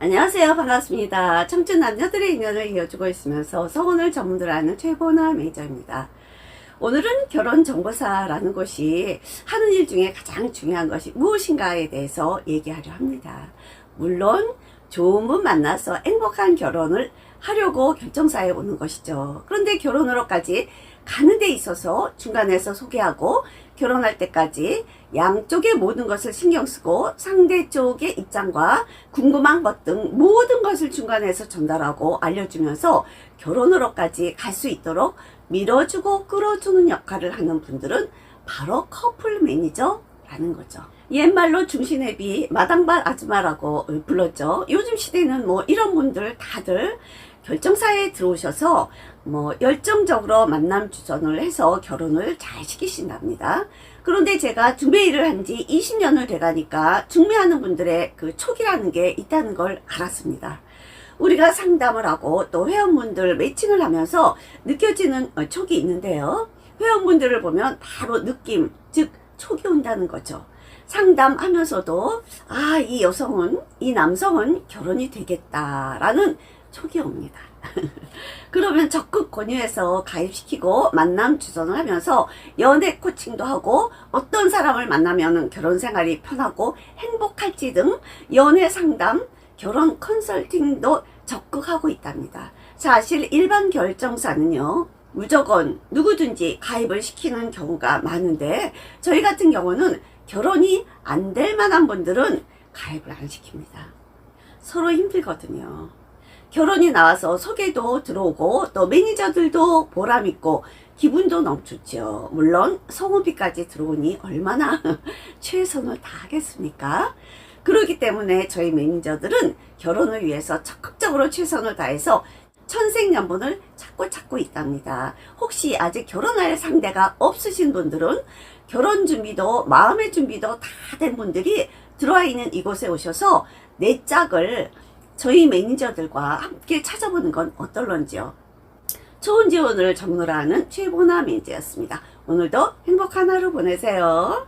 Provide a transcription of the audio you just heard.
안녕하세요. 반갑습니다. 청춘 남녀들의 인연을 이어주고 있으면서 서원을 전문으로 하는 최보나 매니저입니다. 오늘은 결혼정보사라는 곳이 하는 일 중에 가장 중요한 것이 무엇인가에 대해서 얘기하려 합니다. 물론 좋은 분 만나서 행복한 결혼을 하려고 결정사에 오는 것이죠. 그런데 결혼으로까지 가는 데 있어서 중간에서 소개하고 결혼할 때까지 양쪽의 모든 것을 신경 쓰고 상대 쪽의 입장과 궁금한 것 등 모든 것을 중간에서 전달하고 알려주면서 결혼으로까지 갈 수 있도록 밀어주고 끌어주는 역할을 하는 분들은 바로 커플 매니저 라는 거죠. 옛말로 중신애비 마당발 아줌마라고 불렀죠. 요즘 시대는 뭐 이런 분들 다들 결정사에 들어오셔서 뭐 열정적으로 만남 주선을 해서 결혼을 잘 시키신답니다. 그런데 제가 중매 일을 한 지 20년을 돼가니까 중매하는 분들의 그 촉이라는 게 있다는 걸 알았습니다. 우리가 상담을 하고 또 회원분들 매칭을 하면서 느껴지는 어, 촉이 있는데요. 회원분들을 보면 바로 느낌, 즉 촉이 온다는 거죠. 상담하면서도 아, 이 여성은, 이 남성은 결혼이 되겠다라는 촉이 옵니다. 그러면 적극 권유해서 가입시키고 만남 주선을 하면서 연애 코칭도 하고 어떤 사람을 만나면 결혼 생활이 편하고 행복할지 등 연애 상담, 결혼 컨설팅도 적극 하고 있답니다. 사실 일반 결정사는요, 무조건 누구든지 가입을 시키는 경우가 많은데 저희 같은 경우는 결혼이 안 될 만한 분들은 가입을 안 시킵니다. 서로 힘들거든요. 결혼이 나와서 소개도 들어오고 또 매니저들도 보람있고 기분도 너무 좋죠. 물론 성우비까지 들어오니 얼마나 최선을 다하겠습니까? 그렇기 때문에 저희 매니저들은 결혼을 위해서 적극적으로 최선을 다해서 천생연분을 찾고 찾고 있답니다. 혹시 아직 결혼할 상대가 없으신 분들은 결혼 준비도 마음의 준비도 다 된 분들이 들어와 있는 이곳에 오셔서 내 짝을 저희 매니저들과 함께 찾아보는 건 어떨런지요. 좋은 지원을 전문으로 하는 최보나 매니저였습니다. 오늘도 행복한 하루 보내세요.